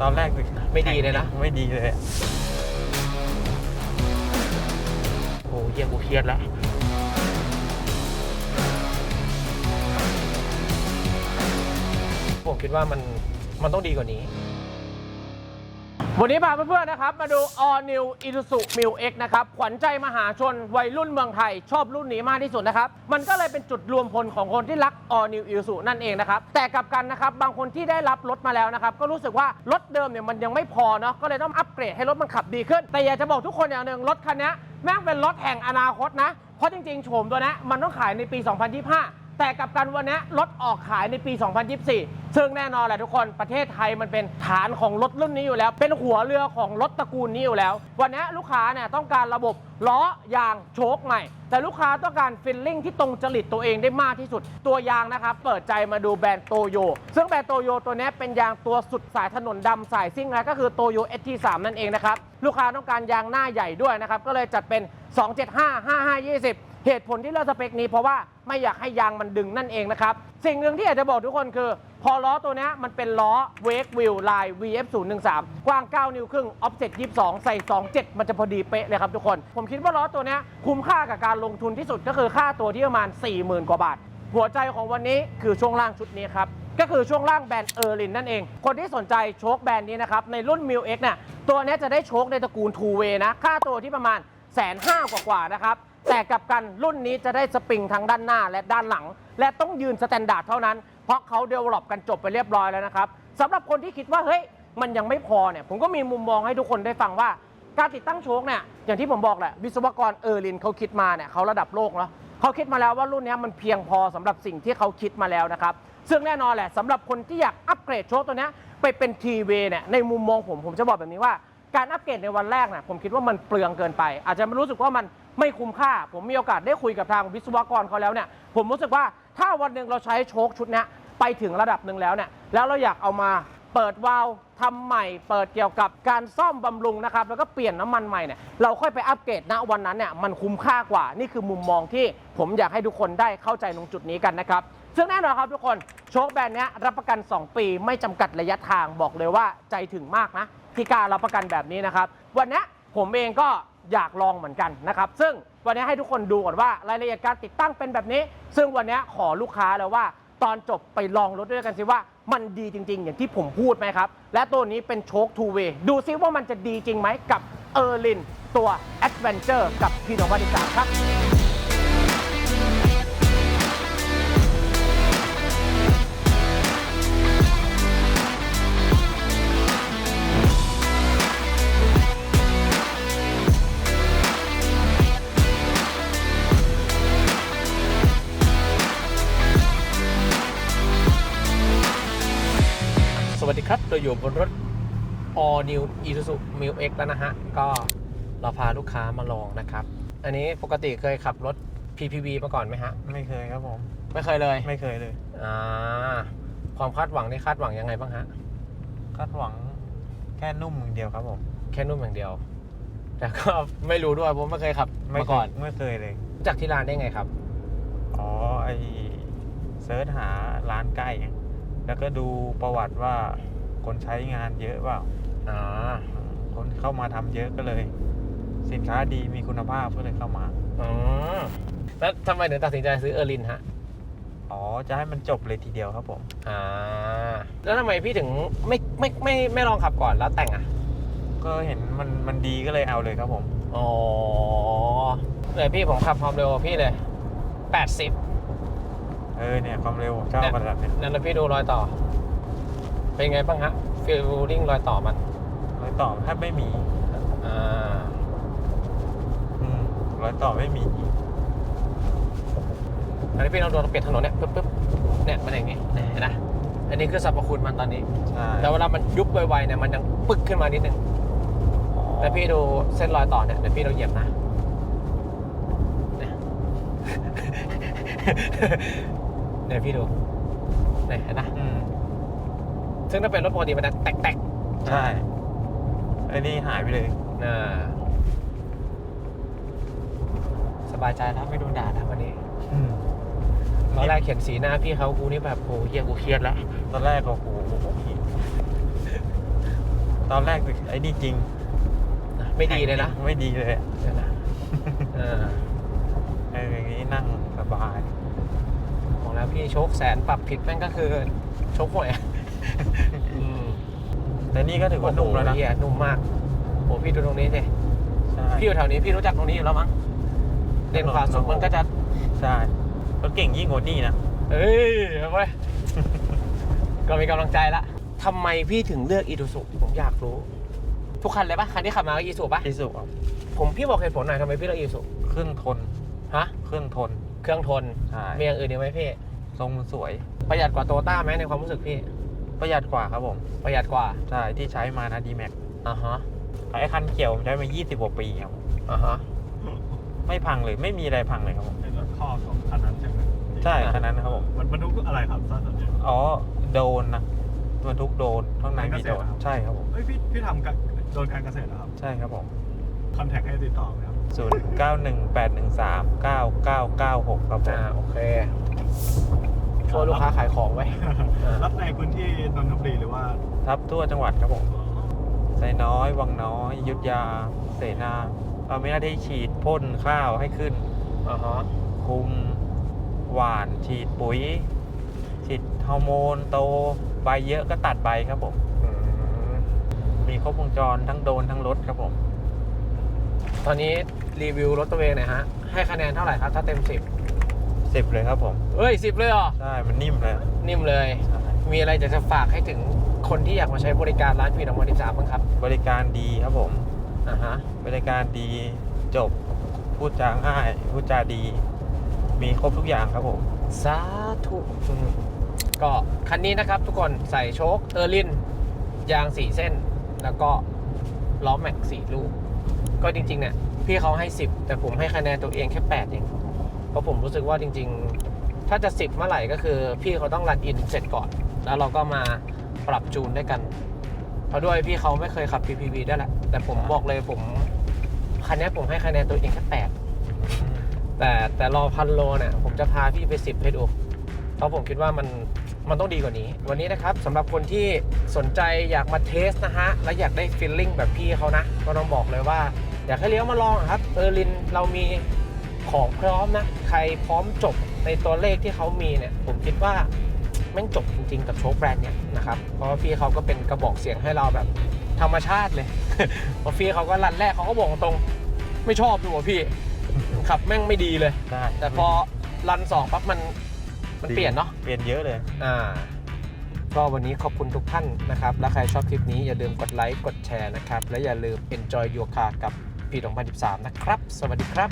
ตอนแรกคือไม่ดีเลยนะ ไม่ดีเลยโอ้เยี่ยกูเครียดแล้วผมคิดว่ามันมันต้องดีกว่านี้ วันนี้พาเพื่อนๆนะครับ มาดู All New Isuzu m i l X นะครับ ขวัญใจมหาชนวัยรุ่นเมืองไทย ชอบรุ่นนี้มากที่สุดนะครับ มันก็เลยเป็นจุดรวมพลของคนที่รัก All New Isuzu นั่นเองนะครับ แต่กลับกันนะครับ บางคนที่ได้รับรถมาแล้วนะครับ ก็รู้สึกว่ารถเดิมเนี่ยมันยังไม่พอเนาะก็เลยต้องอัปเกรดให้รถมันขับดีขึ้น แต่อยากจะบอกทุกคนอย่างหนึ่งรถคันนี้แม่งเป็นรถแห่งอนาคตนะเพราะจริงๆโฉมตัวนี้มันต้องขายในปี 2025 แต่กับกันวันนี้รถออกขายในปี 2024 ซึ่งแน่นอนแหละทุกคนประเทศไทยมันเป็นฐานของรถรุ่นนี้อยู่แล้ว เป็นหัวเรือของรถตระกูลนี้อยู่แล้ว วันนี้ลูกค้าเนี่ยต้องการระบบล้อยางโชคใหม่ แต่ลูกค้าต้องการฟิลลิ่งที่ตรงจริตตัวเองได้มากที่สุด ตัวยางนะครับเปิดใจมาดูแบรนด์โตโย ซึ่งแบรนด์โตโยตัวนี้เป็นยางตัวสุดสายถนนดำสายซิ่งแล้วก็คือโตโย ST3 นั่นเองนะครับ ลูกค้าต้องการยางหน้าใหญ่ด้วยนะครับ ก็เลยจัดเป็น 275 55 20 เหตุผลที่เลือกสเปคนี้เพราะว่าไม่อยากให้ยางมันดึงนั่นเองนะครับ สิ่งหนึ่งที่อยากจะบอกทุกคนคือ พอล้อตัวนี้มันเป็นล้อ Wake Wheel Line VF 0 1 3กว้าง 9 นิ้วครึ่ง Offset 22 ใส่ 27 มันจะพอดีเป๊ะเลยครับทุกคน ผมคิดว่าล้อตัวนี้คุ้มค่ากับการลงทุนที่สุดก็คือค่าตัวที่ประมาณ 40,000 กว่าบาท หัวใจของวันนี้คือช่วงล่างชุดนี้ครับก็คือช่วงล่างแบรนด์เออร์ลินนั่นเอง คนที่สนใจโชคแบรนด์นี้นะครับ ในรุ่น m i l X เนี่ยตัวนี้จะได้โชคในตระกูล Two Way นะ ค่าตัวที่ประมาณแสนห้ากว่าๆนะครับ แต่กลับกันรุ่นนี้จะได้สปริงทั้งด้านหน้าและด้านหลัง และต้องยืนสแตนดาร์ดเท่านั้น เพราะเขาเดเวลลอปกันจบไปเรียบร้อยแล้วนะครับสำหรับคนที่คิดว่าเฮ้ยมันยังไม่พอเนี่ยผมก็มีมุมมองให้ทุกคนได้ฟังว่า การติดตั้งโชคเนี่ยอย่างที่ผมบอกแหละวิศวกรเออร์ลินเขาคิดมาเนี่ยเขาระดับโลกเนาะเขาคิดมาแล้วว่ารุ่นนี้มันเพียงพอสำหรับสิ่งที่เขาคิดมาแล้วนะครับซึ่งแน่นอนแหละสำหรับคนที่อยากอัปเกรดโชคตัวนี้ไปเป็นทีเวเนี่ยในมุมมองผมผมจะบอกแบบนี้ว่าการอัปเกรดในวันแรกนะผมคิดว่ามันเปลืองเกินไป อาจจะไม่รู้สึกว่ามัน ไม่คุ้มค่า ผมมีโอกาสได้คุยกับทางวิศวกรเขาแล้วเนี่ยผมรู้สึกว่าถ้าวันหนึ่งเราใช้โชคชุดเนี้ยไปถึงระดับหนึ่งแล้วเนี่ยแล้วเราอยากเอามาเปิดวาล์วทำใหม่ เปิดเกี่ยวกับการซ่อมบำรุงนะครับแล้วก็เปลี่ยนน้ำมันใหม่เนี่ยเราค่อยไปอัปเกรดณวันนั้นเนี่ยมันคุ้มค่ากว่านี่คือมุมมองที่ผมอยากให้ทุกคนได้เข้าใจตรงจุดนี้กันนะครับซึ่งแน่นอนครับทุกคนโชคแบรนด์นี้รับประกัน 2 ปีไม่จำกัดระยะทางบอกเลยว่าใจถึงมากนะที่กล้ารับประกันแบบนี้นะครับ วันนี้ผมเองก็ อยากลองเหมือนกันนะครับ ซึ่งวันนี้ให้ทุกคนดูก่อนว่ารายละเอียดการติดตั้งเป็นแบบนี้ ซึ่งวันนี้ขอลูกค้าแล้วว่า ตอนจบไปลองรถด้วยกันสิว่ามันดีจริง ๆ อย่างที่ผมพูดไหมครับ และตัวนี้เป็นโชคทูเวย์ดูซิว่ามันจะดีจริงไหมกับเออร์ลินตัว Adventure กับพี่นวัติสาครับ อยู่บนรถ All New Isuzu m i l X แล้วนะฮะ ก็เราพาลูกค้ามาลองนะครับ อันนี้ปกติเคยขับรถ PPV มาก่อนไหมฮะ ไม่เคยครับผม ไม่เคยเลย ไม่เคยเลย อ่า ความคาดหวังนี่คาดหวังยังไงบ้างฮะ คาดหวังแค่นุ่มอย่างเดียวครับผม แค่นุ่มอย่างเดียว แต่ก็ไม่รู้ด้วยเพราะไม่เคยขับไม่มาเคก่อยนไม่เคยเลยรู้จากที่ร้านได้ไงครับ อ๋อ ไอเซิร์ชหาร้านใกล้ไงแล้วก็ดูประวัติว่า คนใช้งานเยอะเปล่าอ่าคนเข้ามาทำเยอะก็เลย สินค้าดีมีคุณภาพก็เลยเข้ามาอ๋อแล้วทำไมถึงตัดสินใจซื้อเออร์ลินฮะอ๋อ จะให้มันจบเลยทีเดียวครับผม อ่า แล้วทำไมพี่ถึงไม่ไม่ไม่ไม่ลองขับก่อนแล้วแต่งอะ ก็เห็นมันมันดีก็เลยเอาเลยครับผม อ๋อเลยพี่ผมขับความเร็วกว่าพี่เลย 80 เออเนี่ยความเร็วผมชอบระดับเนี้ยนั่นแล้วพี่ดูรอยต่อ เป็นไงบ้างฮะฟีลลิ่งรอยต่อมันรอยต่อแทบไม่มีอ่าอืมรอยต่อไม่มี อันนี้พี่เราโดนเปลี่ยนถนนเนี่ยปึ๊บปึ๊บเนี่ยมันอย่างงี้เนี่ยเห็นนะอันนี้คือสรรพคุณมันตอนนี้ ใช่แต่เวลามันยุบไวๆเนี่ยมันยังปึ๊กขึ้นมานิดนึงแต่พี่ดูเส้นรอยต่อเนี่ยเดี๋ยวพี่เราเหยียบนะเนี่ยเนี่ยพี่ดูเนี่ยเห็นนะ อืม ซึ่งถ้าเป็นรถปกติมันจะแตกใช่ไอ้นี่หายไปเลยๆน่าสบายใจแล้วไม่โดนด่าแล้ววันนี้อืมตอนแรกเขียนสีหน้าพี่เขากูนี่แบบโอ้เฮียกูเครียดแล้วตอนแรกก็โอ้โหตอนแรกไอ้นี่จริงไม่ดีเลยนะไม่ดีเลยอะเดี๋ยวนะเออเอออย่างนี้นั่งสบายบอกแล้วพี่โชคแสนปรับผิดแม่งก็คือโชคหวยอืม แต่นี่ก็ถือว่านุ่มแล้วนะโอ้โหเหี้ยนุ่มมากโอ้พี่ดูตรงนี้สิใช่พี่อยู่แถวนี้พี่รู้จักตรงนี้อยู่แล้วมั้งเลนขวาสุดมันก็จะใช่รถเก่งยิ่งกว่านี่นะเอ้ยเอาไว้ยก็มีกำลังใจละทำไมพี่ถึงเลือกอี u ู u ผมอยากรู้ ทุกคันเลยปะคันที่ขับมาก็อีซูปะอิสุผมพี่บอกเหตุผลหน่อยทำไมพี่เลือกอีซูเครื่องทนฮะเครื่องทน เครื่องทนใช่มีอย่างอื่นอีกไหมพี่ทรงมันสวย ประหยัดกว่าโตต้าไหมในความรู้สึกพี่ ประหยัดกว่าครับผม ประหยัดกว่าใช่ที่ใช้มานะดีแม็กอ่าฮะไอ้คันเขียวผมใช้มา 20กว่าปีครับอ่าฮะไม่พังเลยไม่มีอะไรพังเลยครับผมเป็นรถคอกของคันนั้นใช่ไหมใช่คันนั้นนะครับผมมันบรรทุกอะไรครับทราบสัญญาอ๋อโดนนะบรรทุกโดนข้างในมีโดนเกษตรเหรอครับใช่ครับผมเฮ้ยพี่พี่ทำกับโดนการเกษตรเหรอครับ ใช่ครับผมคอนแทคให้ติดต่อไหมครับ0 9 1 8 1 3 9 9 9 6ครับผมอ่าโอเค ช่วยลูกค้าขายของไว้ รับในพื้นที่นนทบุรีหรือว่าทับทั่วจังหวัดครับผมไซน้อย วังน้อยอยุทธยา เสนาเอาไม่หน้าที่ฉีดพ่นข้าวให้ขึ้น อ่าฮะคุมหวาน ฉีดปุ๋ย ฉีดฮอร์โมนโตใบเยอะก็ตัดใบครับผม อืมมีครบวงจรทั้งโดนทั้งรถครับผม ตอนนี้รีวิวรถตัวเองหน่อยฮะ ให้คะแนนเท่าไหร่ครับ ถ้าเต็ม10 สิบเลยครับผม เอ้ย10เลยเหรอ ใช่ มันนิ่มเลย นิ่มเลย ใช่ มีอะไรจะจะฝากให้ถึงคนที่อยากมาใช้บริการร้านพีดอมอนิสามบ้างครับบริการดีครับผม อ่าฮะบริการดีจบ พูดจาง่ายพูดจาดี มีครบทุกอย่างครับผม สาธุอืมก็คันนี้นะครับทุกคนใส่โชคเออร์ลิน ยาง4เส้น แล้วก็ล้อแม็ก4ลูก ก็จริงๆเนี่ยพี่เขาให้ 10 แต่ผมให้คะแนนตัวเองแค่ 8 เองเพ ราะผมรู้สึกว่าจริง ๆ ถ้าจะ10เมื่อไหร่ก็คือ พี่เขาต้องรันอินเสร็จก่อน แล้วเราก็มาปรับจูนด้วยกัน เพราะด้วยพี่เขาไม่เคยขับ PPV ได้วยแหละ แต่ผมบอกเลยผมคันนี้ผมให้คะแนนตัวเองแค่8แต่แต่รอพันโลเนี่ยผมจะพาพี่ไป10ให้ดูเพราะผมคิดว่ามันมันต้องดีกว่านี้ วันนี้นะครับสำหรับคนที่สนใจอยากมาเทสนะฮะ และอยากได้ฟีลลิ่งแบบพี่เขานะ ก็ต้องบอกเลยว่า อยากให้เลี้ยวมาลองครับเออรินเรามี ของพร้อมนะ ใครพร้อมจบในตัวเลขที่เขามีเนี่ย ผมคิดว่าแม่งจบจริงๆกับโชคแบรนด์เนี่ยนะครับ เพราะว่าพี่เขาก็เป็นกระบอกเสียงให้เราแบบธรรมชาติเลยเพราะพี่เขาก็รันแรกเขาก็บอกตรงๆไม่ชอบดูว่ะพี่ ขับแม่งไม่ดีเลยได้แต่พอรันสองปั๊บมันมันเปลี่ยนเนาะ เปลี่ยนเยอะเลย อ่า ก็วันนี้ขอบคุณทุกท่านนะครับ และใครชอบคลิปนี้อย่าลืมกดไลค์กดแชร์นะครับ และอย่าลืม enjoy your car กับปี2013 นะครับ สวัสดีครับ